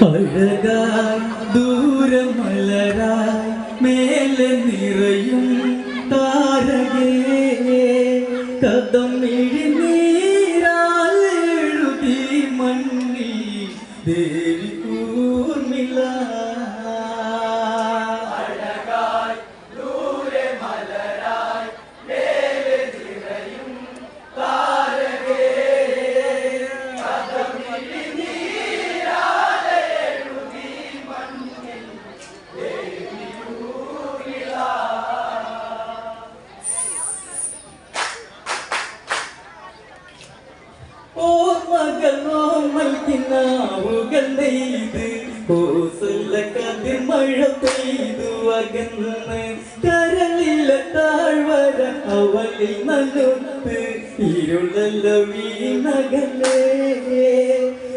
അഴകായി ദൂരമലരായി മേലെ നിറയും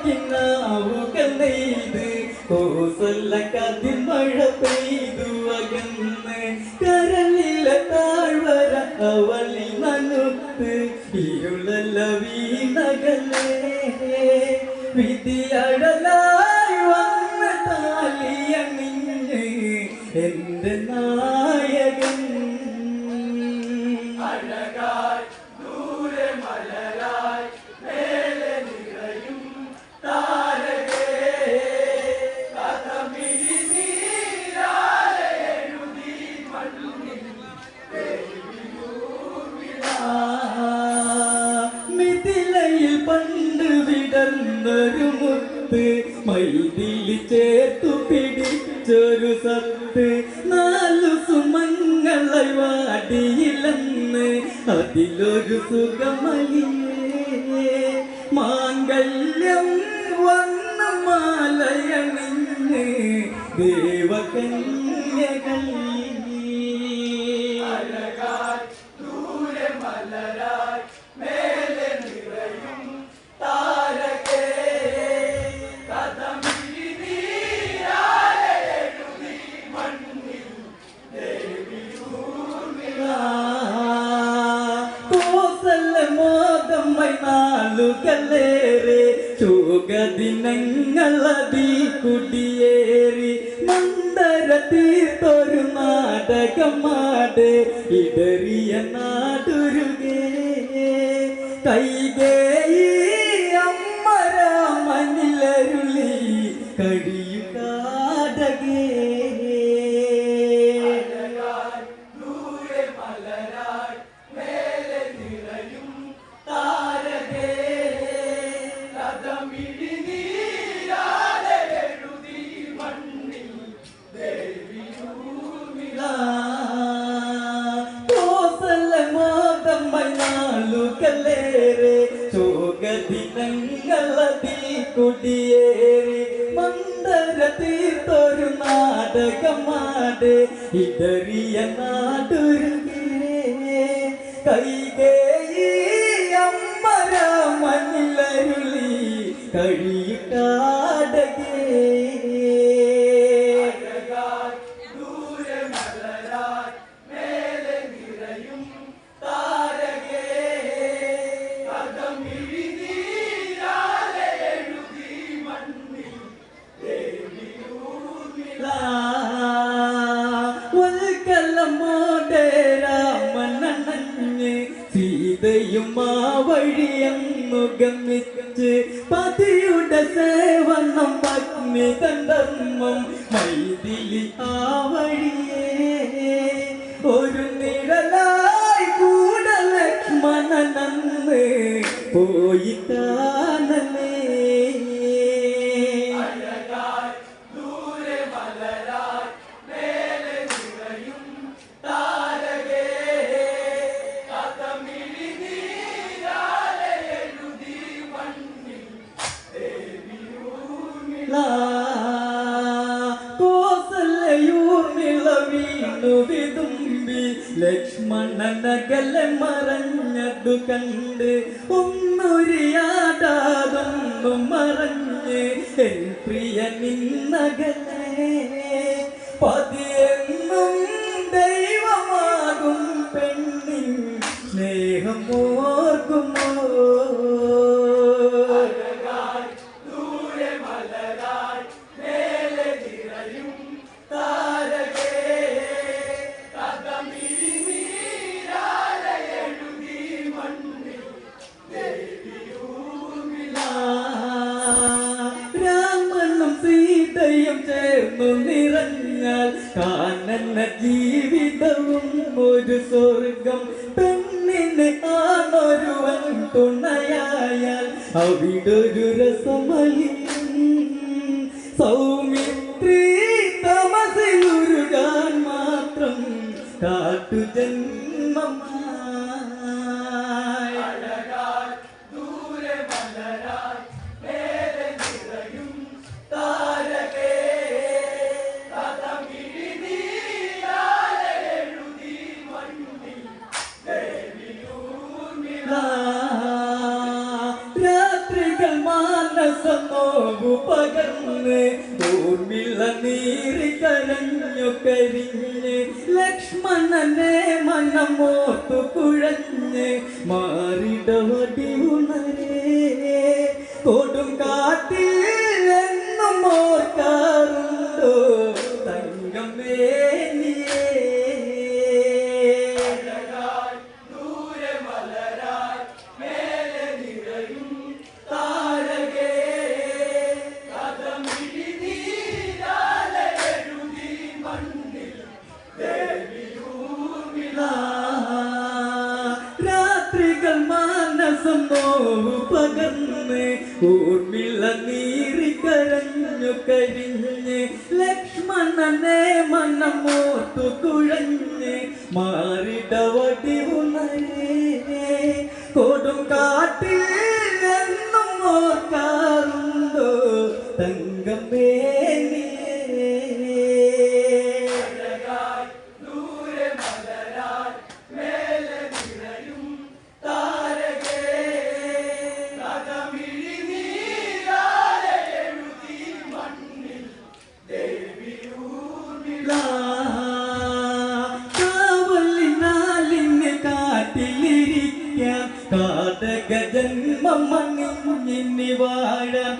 ഓർമ്മൽക്കിനാവുകൾ നെയ്ത് കോസല്ല കതിർമഴ പെയ്തു സുഖമലിയേ മാംഗല്യം വന്ന മാലയണിഞ്ഞ് ദേവകന്യകൾ നാളുകളേറെ ചുഗദിനങ്ങളതി കുടിയേറി. മന്ദര തീർത്തൊരു നാടകമാട് ഇടറിയ നാടുരുകേ. കൈകേയി いで സീതയും ആ വഴിയങ്ങു ഗമിച്ച് പതിയുടെ സേവനം പത്നി തന്തമ്മം മൈതിലി ആ വഴിയേ ഒരു നിഴലായി കൂടെ ലക്ഷ്മണനന്ന് പോയി മറഞ്ഞതു കണ്ട് ഒന്നൊരിയാടാതൊന്നും മറഞ്ഞ് എൻ പ്രിയ നിന്നകലെ പതിയെന്നും ദൈവമാകും പെണ്ണിൻ സ്നേഹം കാനന ജീവിതവും ഒരു സ്വർഗം. പെണ്ണിന് ആണൊരുവൻ തുണയായാൽ അവിടൊരു രസമലി സൗമിത്രി തമസിലുരുകാൻ മാത്രം കാട്ടുജന്മമായി നോവു പകർന്ന് ഊർമിള നീറി കരഞ്ഞു കരിഞ്ഞ് ലക്ഷ്മണനെ മനമോർത്തു കുഴഞ്ഞ് മാറിടവടി ഉണരേ കൊടും കാട്ടിൽ എന്നും ഓർക്കാറുണ്ടോ തങ്കമേ? ലക്ഷ്മണനെ മനമോർത്തു കുഴഞ്ഞ് മാറിടവടി ഉണരേ കൊടും മണിഞ്ഞിനി വാഴാം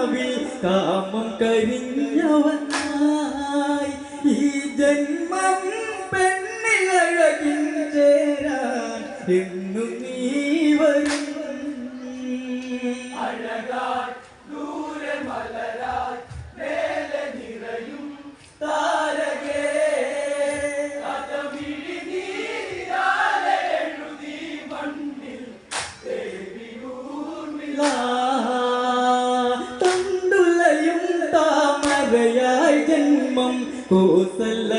രാവിൽ കാമം കരിഞ്ഞവനായി ഈ ജന്മം പെണ്ണിലഴകിൻ ചേരാൻ ജന്മം കോസല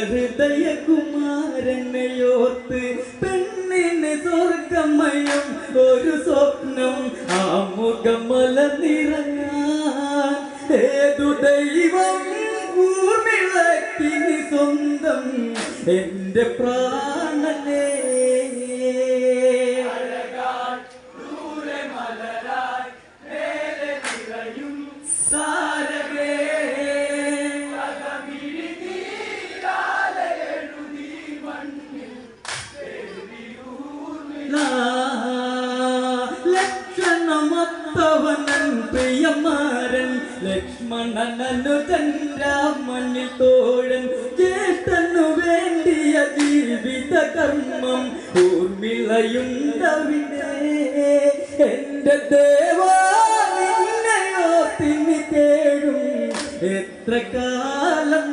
ദേവാ നിന്നെയോ തിന്നി തേടും. എത്ര കാലം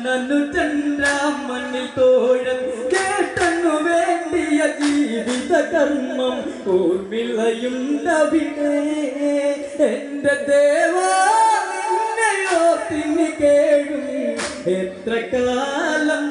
ലക്ഷ്മണനു ചന്ദ്രാമണിൽ തോഴൻ കേട്ടന്നു വേണ്ടിയ ജീവിത കർമ്മം ഊർമിളയുണ്ടവിടെ എന്റെ ദേവാ നിന്നെയോ തിന്നി കേഴും. എത്ര കാലം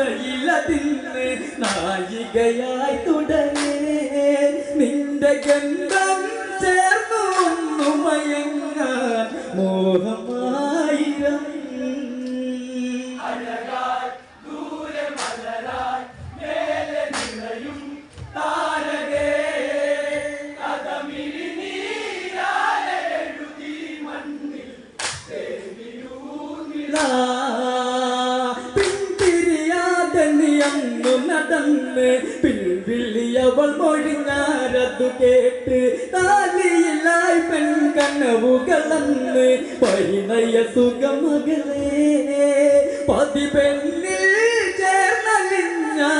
കഥയിലതിന്ന് നായികയായി തുടരേ നിന്റെ ഗന്ധം പരിണയ സുഖമകളെ പതിപെണ്ണിൽ ചേർന്നലിഞ്ഞാലവളി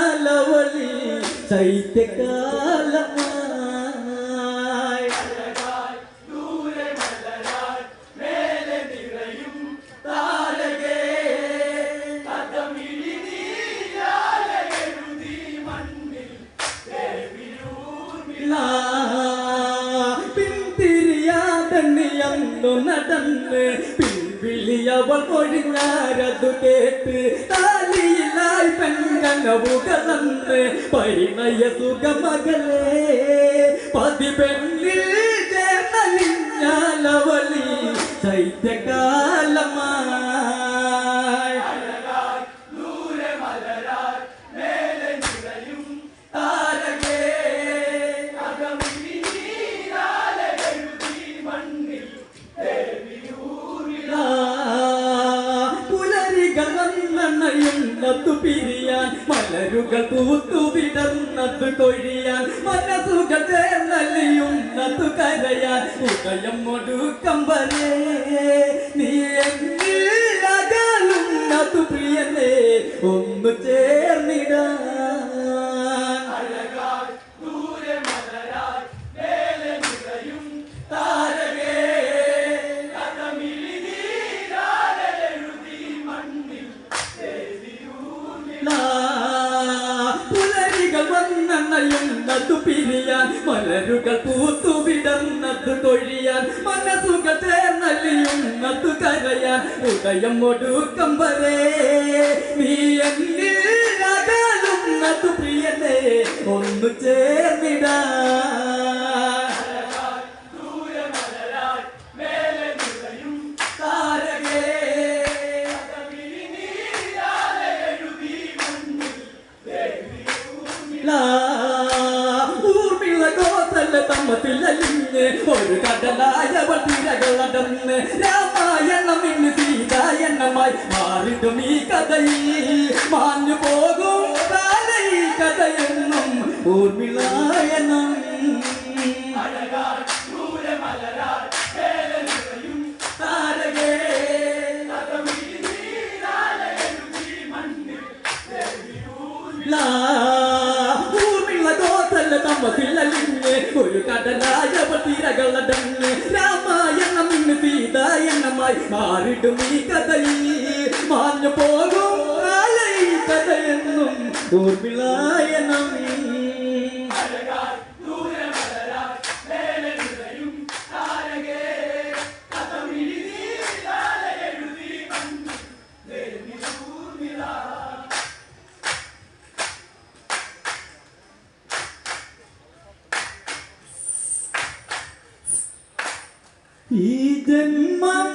ശൈത്യകാലമായി அவள் மொழியாரது கேட்டு தாலியிலாய் பெண்கனவு கலந்து பரிமய சுகமகளே பதி பெண்ணில் വന്നണയുന്നതു പിരിയാൻ മലരുകൾ പൂത്തു വിടർന്നത് കൊഴിയാൻ മനസ്സുകൾ ചേർന്നലിയുന്നതു കരയാൻ. ഉദയം ഒടുക്കം വരെ നീ പ്രിയനെ ഒന്ന് ചേർന്നിടാൻ. വന്നണയുന്നതു പിരിയാൻ മലരുകൾ പൂത്തു വിടർന്നതു തൊഴിയാൻ മനസ്സുകൾ ചേർന്നലിയുന്നതു കരയാൻ ഉദയം ഒടുക്കം വരെ നീ എന്നിൽ അകലുന്നതു പ്രിയനെ ഒന്ന് ചേർന്നിടാൻ. കടലായവൾ തിരകളടന്ന് രാമായണം ഇന്ന് സീതായണ്ണമായി മാറിടും ഈ കഥയിൽ മാഞ്ഞു പോകും കഥയെന്നും ഊർമിളായണം കിട്ടും ഈ കഥയിൽ മാഞ്ഞു പോകും കഥയെന്നും ഊർമിളായനം ഈ ജന്മം